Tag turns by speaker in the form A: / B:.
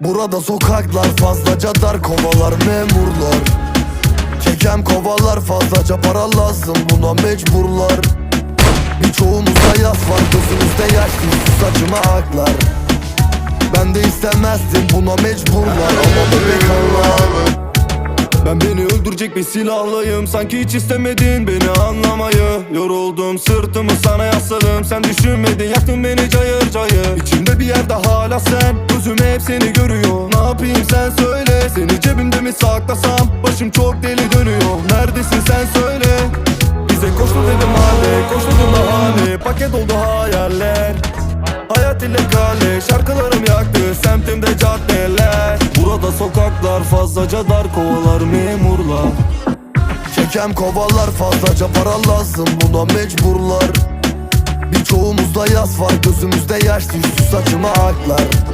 A: Burada sokaklar fazlaca dar kovalar memurlar. Kekem kovalar fazlaca para lazım buna mecburlar. Birçoğumuzda yas var gözümüzde yaş saçıma aklar. Ben de istemezdim buna mecburlar. Ama bebek Allah
B: Ben beni öldürecek bir silahlayım Sanki hiç istemedin beni anlamayı. Yoruldum sırtımı sana yasladım Sen düşünmedin yaktın beni cayır cayır. İçimde bir yerde hala sen Gözüm hep seni görüyor. Ne yapayım sen söyle. Seni cebimde mi saklasam? Başım çok deli dönüyor. Neredesin sen söyle. Bize koştu dedim hale Koştu bahane. Paket oldu hayaller. Hayat ile kale Şarkılarım yaktı. Semtimde caddeler. Burada sokaklar fazlaca dar kovalar memurlar.
A: Kekem kovalar fazlaca para lazım. Buna mecburlar. Birçoğumuzda yas var gözümüzde yaş düştü saçıma aklar